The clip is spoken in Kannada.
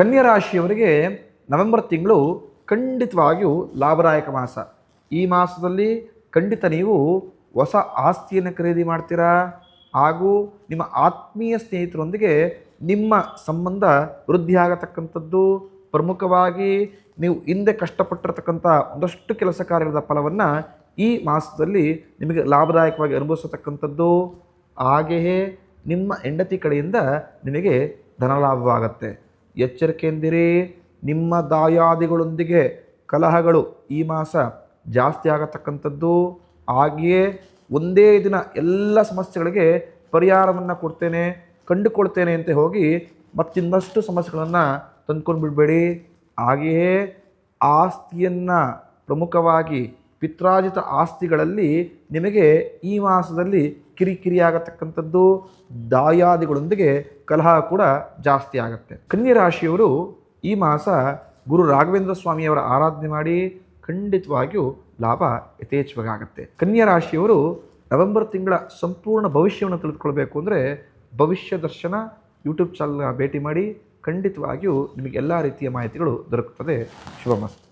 ಕನ್ಯಾ ರಾಶಿಯವರಿಗೆ ನವೆಂಬರ್ ತಿಂಗಳು ಖಂಡಿತವಾಗಿಯೂ ಲಾಭದಾಯಕ ಮಾಸ. ಈ ಮಾಸದಲ್ಲಿ ಖಂಡಿತ ನೀವು ಹೊಸ ಆಸ್ತಿಯನ್ನು ಖರೀದಿ ಮಾಡ್ತೀರಾ? ಹಾಗೂ ನಿಮ್ಮ ಆತ್ಮೀಯ ಸ್ನೇಹಿತರೊಂದಿಗೆ ನಿಮ್ಮ ಸಂಬಂಧ ವೃದ್ಧಿಯಾಗತಕ್ಕಂಥದ್ದು ಪ್ರಮುಖವಾಗಿ ನೀವು ಹಿಂದೆ ಕಷ್ಟಪಟ್ಟಿರತಕ್ಕಂಥ ಒಂದಷ್ಟು ಕೆಲಸ ಕಾರ್ಯದ ಫಲವನ್ನು ಈ ಮಾಸದಲ್ಲಿ ನಿಮಗೆ ಲಾಭದಾಯಕವಾಗಿ ಅನುಭವಿಸತಕ್ಕಂಥದ್ದು. ಹಾಗೆಯೇ ನಿಮ್ಮ ಹೆಂಡತಿ ಕಡೆಯಿಂದ ನಿಮಗೆ ಧನಲಾಭವಾಗತ್ತೆ. ಎಚ್ಚರಿಕೆಯಿಂದಿರಿ ನಿಮ್ಮ ದಾಯಾದಿಗಳೊಂದಿಗೆ ಕಲಹಗಳು ಈ ಮಾಸ ಜಾಸ್ತಿ ಆಗತಕ್ಕಂಥದ್ದು. ಹಾಗೆಯೇ ಒಂದೇ ದಿನ ಎಲ್ಲ ಸಮಸ್ಯೆಗಳಿಗೆ ಪರಿಹಾರವನ್ನು ಕೊಡ್ತೇನೆ, ಕಂಡುಕೊಳ್ತೇನೆ ಅಂತ ಹೋಗಿ ಮತ್ತಿನ್ನಷ್ಟು ಸಮಸ್ಯೆಗಳನ್ನು ತಂದ್ಕೊಂಡು ಬಿಡಬೇಡಿ ಹಾಗೆಯೇ ಆಸ್ತಿಯನ್ನು ಪ್ರಮುಖವಾಗಿ ಪಿತ್ರಾಜಿತ ಆಸ್ತಿಗಳಲ್ಲಿ ನಿಮಗೆ ಈ ಮಾಸದಲ್ಲಿ ಕಿರಿಕಿರಿಯಾಗತಕ್ಕಂಥದ್ದು ದಾಯಾದಿಗಳೊಂದಿಗೆ ಕಲಹ ಕೂಡ ಜಾಸ್ತಿ ಆಗುತ್ತೆ. ಕನ್ಯರಾಶಿಯವರು ಈ ಮಾಸ ಗುರು ರಾಘವೇಂದ್ರ ಸ್ವಾಮಿಯವರ ಆರಾಧನೆ ಮಾಡಿ ಖಂಡಿತವಾಗಿಯೂ ಲಾಭ ಯಥೇಚ್ಛವಾಗುತ್ತೆ ಕನ್ಯರಾಶಿಯವರು ಕನ್ಯಾ ರಾಶಿಯವರು ನವೆಂಬರ್ ತಿಂಗಳ ಸಂಪೂರ್ಣ ಭವಿಷ್ಯವನ್ನು ತಿಳಿದುಕೊಳ್ಬೇಕು ಅಂದರೆ ಭವಿಷ್ಯ ದರ್ಶನ, ಯೂಟ್ಯೂಬ್ ಚಾನಲ್ನ ಭೇಟಿ ಮಾಡಿ ಖಂಡಿತವಾಗಿಯೂ ನಿಮಗೆ ಎಲ್ಲ ರೀತಿಯ ಮಾಹಿತಿಗಳು ದೊರಕುತ್ತದೆ. ಶುಭಮಸ್ತು